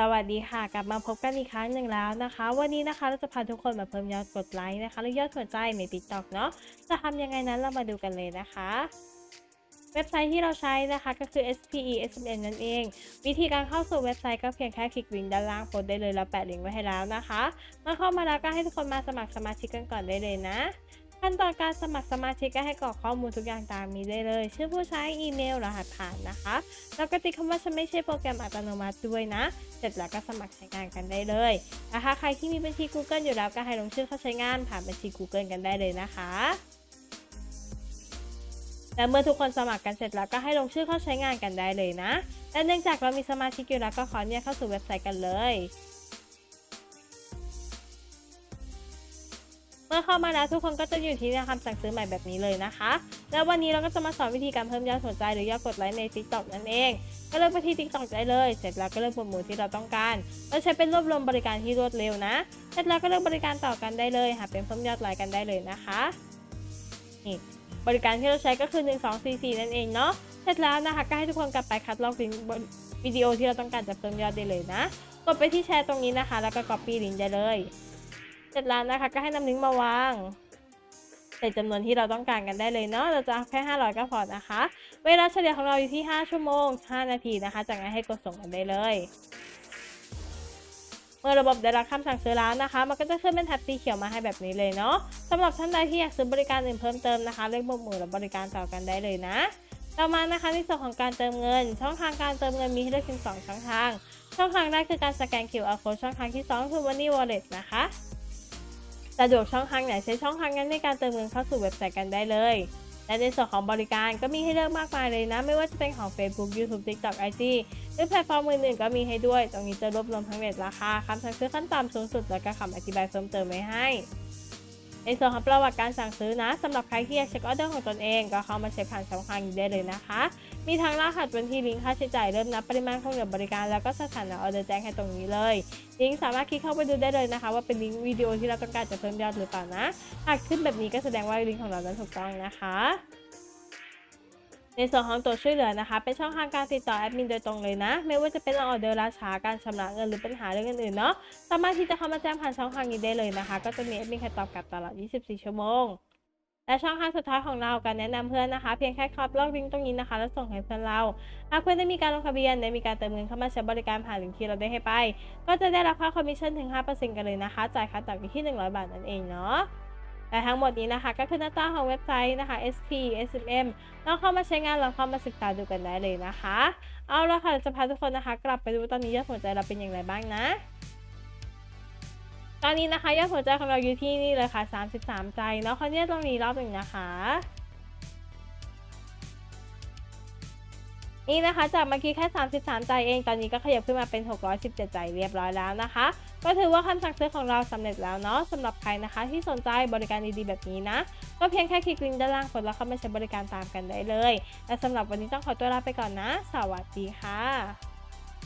สวัสดีค่ะ กลับมาพบกันอีกครั้งหนึ่งแล้วนะคะ วันนี้นะคะเราจะพาทุกคนมาเพิ่มยอดกดไลค์นะคะและยอดหัวใจใน TikTok เนาะจะทำยังไงนั้นเรามาดูกันเลยนะคะ เว็บไซต์ที่เราใช้นะคะก็คือ SPE SMN นั่นเอง วิธีการเข้าสู่เว็บไซต์ก็เพียงแค่คลิกลิงก์ด้านล่างโพสได้เลยเราแปะลิงก์ไว้ให้แล้วนะคะเมื่อเข้ามาแล้วก็ให้ทุกคนมาสมัครสมาชิกกันก่อนได้เลยนะ ขั้นตอนการสมัครสมาชิกก็ให้กรอกข้อมูลทุกอย่างตามนี้ได้เลย ชื่อผู้ใช้อีเมลรหัสผ่านนะคะ แล้วก็ติดคำว่าฉันไม่ใช่โปรแกรมอัตโนมัติด้วยนะ เสร็จแล้วก็สมัครใช้งานกันได้เลยนะคะใครที่มีบัญชี Google อยู่แล้วก็ให้ลงชื่อเข้าใช้งานผ่านบัญชี Google กันได้เลยนะคะและเมื่อทุกคนสมัครกันเสร็จแล้วก็ให้ลงชื่อเข้าใช้งานกันได้เลยนะ และเนื่องจากเรามีสมาชิกอยู่แล้วก็ขอเนี่ยเข้าสู่เว็บไซต์กันเลย เมื่อเข้ามาแล้วทุกคนก็จะอยู่ที่หน้าคำสั่งซื้อใหม่แบบนี้เลยนะคะ แล้ววันนี้เราก็จะมาสอนวิธีการเพิ่มยอดสนใจหรือยอดกดไลค์ใน TikTok นั่นเอง ก็เลือกไปที่ TikTok ได้เลย เสร็จแล้วก็เลือกหมวดหมู่ที่เราต้องการ เราใช้เป็นรวบรวมบริการที่รวดเร็วนะ เสร็จแล้วก็เลือกบริการต่อกันได้เลย หาเป็นเพิ่มยอดไลค์กันได้เลยนะคะนี่บริการที่เราใช้ก็คือ 1 2 4 4 นั่นเองเนาะ เสร็จแล้วนะคะก็ให้ทุกคนกลับไปคัดลอกลิงก์วิดีโอที่เราต้องการจะเพิ่มยอดได้เลยนะ กดไปที่แชร์ตรงนี้นะคะ แล้วก็ copy ลิงก์ได้เลย เสร็จแล้วนะคะ ก็ให้น้ำลิงมาวางใส่จำนวนที่เราต้องการกันได้เลยเนาะเราจะเอาแค่ 500 ก็พอนะคะ เวลาเฉลี่ยของเราอยู่ที่ 5 ชั่วโมง 5 นาทีนะคะ จากนั้นให้กดส่งกันได้เลย เมื่อระบบได้รับคำสั่งซื้อแล้วนะคะ มันก็จะขึ้นเป็นแท็บสีเขียวมาให้แบบนี้เลยเนาะสำหรับท่านใดที่อยากซื้อบริการอื่นเพิ่มเติมนะคะ เลือกหมวดหมู่และบริการต่อกันได้เลยนะต่อมานะคะในส่วนของการเติมเงิน ช่องทางการเติมเงินมีให้เลือกเพียงสองช่องทาง ช่องทางแรกคือการสแกน QR code ช่องทางที่สองคือ Money Wallet นะคะ สะดวกช่องทางไหนใช้ช่องทางนั้นในการเติมเงินเข้าสู่เว็บไซต์กันได้เลย และในส่วนของบริการก็มีให้เลือกมากมายเลยนะ ไม่ว่าจะเป็นของ Facebook YouTube TikTok IG หรือแพลตฟอร์มอื่นๆก็มีให้ด้วย ตรงนี้จะรวบรวมทั้งเรทราคาคำสั่งซื้อขั้นต่ำสูงสุด แล้วก็คำอธิบายเพิ่มเติมไว้ให้ ในส่วนของประวัติการสั่งซื้อนะสำหรับใครที่อยากเช็คออเดอร์ของตนเองก็เข้ามาเช็คผ่านช่องทางนี้ได้เลยนะคะ มีทั้งรหัสบัญชีลิงก์ค่าใช้จ่ายเริ่มนับปริมาณของเหลือบริการแล้วก็สถานะออเดอร์แจ้งให้ตรงนี้เลยลิงก์สามารถคลิกเข้าไปดูได้เลยนะคะ ว่าเป็นลิงก์วิดีโอที่เราต้องการจะเพิ่มยอดหรือเปล่านะหากขึ้นแบบนี้ก็แสดงว่าลิงก์ของเรานั้นถูกต้องนะคะ ในส่วนของตัวช่วยเหลือนะคะ เป็นช่องทางการติดต่อแอดมินโดยตรงเลยนะ ไม่ว่าจะเป็นออเดอร์ราช้าการชำระเงินหรือปัญหาเรื่องอื่นๆเนาะสามารถที่จะเข้ามาแจ้งผ่านช่องทางนี้ได้เลยนะคะ ก็จะมีแอดมินคอยตอบกลับตลอด 24 ชั่วโมงและช่องทางสุดท้ายของเราการแนะนำเพื่อนนะคะ เพียงแค่คลิกลอกลิงก์ตรงนี้นะคะ แล้วส่งให้เพื่อนเราหากเพื่อนได้มีการลงทะเบียนได้มีการเติมเงินเข้ามาใช้บริการผ่านลิงก์ที่เราได้ให้ไป ก็จะได้รับค่าคอมมิชชั่นถึง 5%กันเลยนะคะ จ่ายค่าตัดอยู่ที่ 100 บาทนั่นเองเนาะ และทั้งหมดนี้นะคะก็คือหน้าตาของเว็บไซต์นะคะ SP SMM ลองเข้ามาใช้งานลองเข้ามาศึกษาดูกันได้เลยนะคะ เอาละค่ะจะพาทุกคนนะคะ กลับไปดูตอนนี้ยอดหัวใจเราเป็นอย่างไรบ้างนะตอนนี้นะคะยอดหัวใจของเราอยู่ที่นี่เลยค่ะ 33 ใจเนาะคราวนี้ตรงนี้รอบหนึ่งนะคะ นี่นะคะจากเมื่อกี้แค่ 33 ใจเองตอนนี้ก็ขยับขึ้นมาเป็น 617 ใจเรียบร้อยแล้วนะคะ ก็ถือว่าคำสั่งซื้อของเราสำเร็จแล้วเนาะสำหรับใครนะคะ ที่สนใจบริการดีๆแบบนี้นะ ก็เพียงแค่คลิกลิงก์ด้านล่างกดแล้วเข้ามาใช้บริการตามกันได้เลยและสำหรับวันนี้ต้องขอตัวลาไปก่อนนะ สวัสดีค่ะ